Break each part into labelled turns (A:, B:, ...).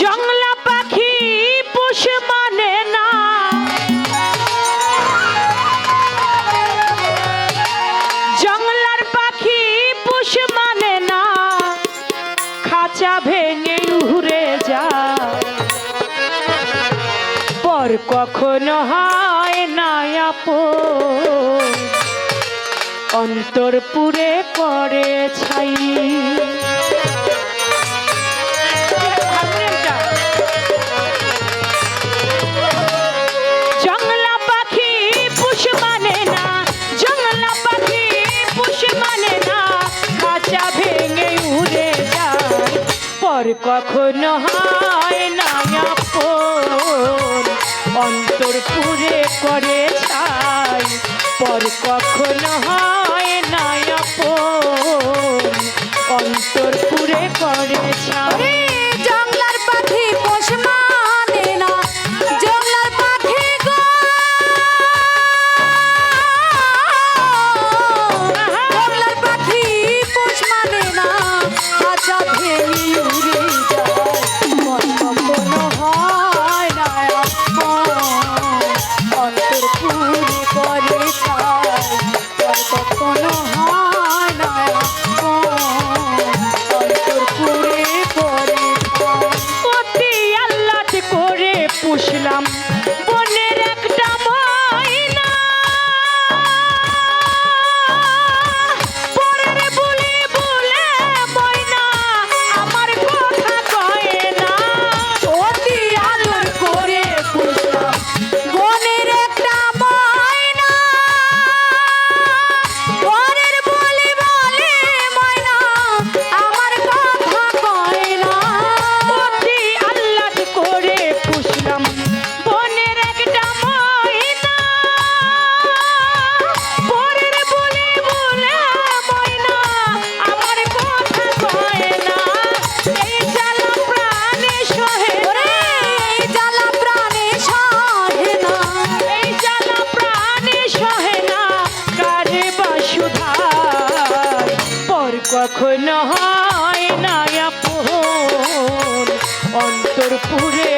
A: জংলা পাখি পোষ মানে না। জংলার পাখি পোষ মানে না। খাঁচা ভেঙে উড়ে যা পর কখনো হয় না আপন। অন্তর পুরে পরে ছাই কখনো হয় না আপন অন্তর পুরে করে
B: তাই পর কখনো হয় না আপন অন্তর
A: পুষলাম কখনো হয় না আপন। অন্তর পুরে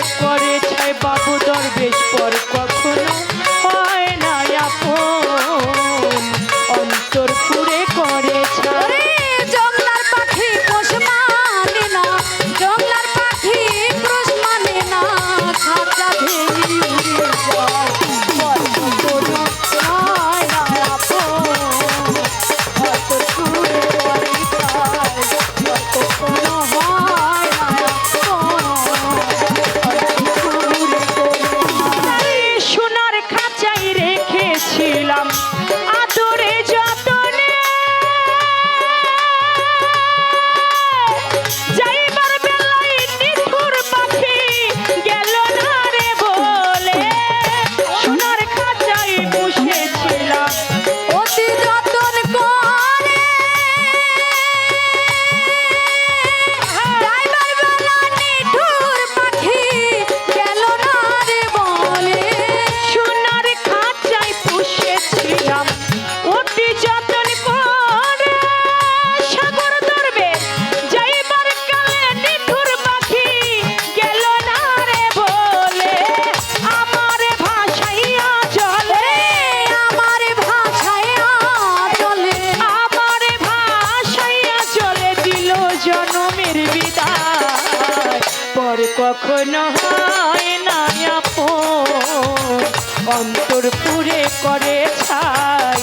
A: আর কখনো হয় না অন্তর পুরে করে
B: ছাড়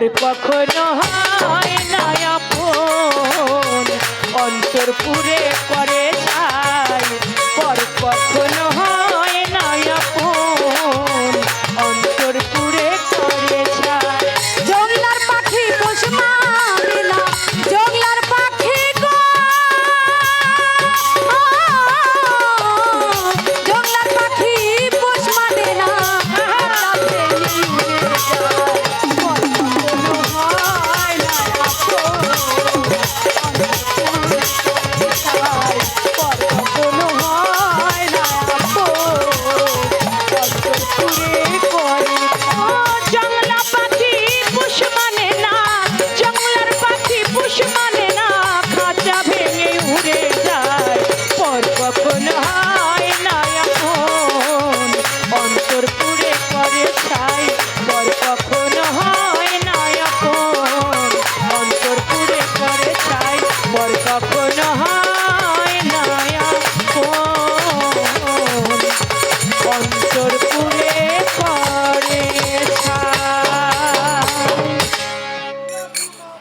B: আর
A: কখনো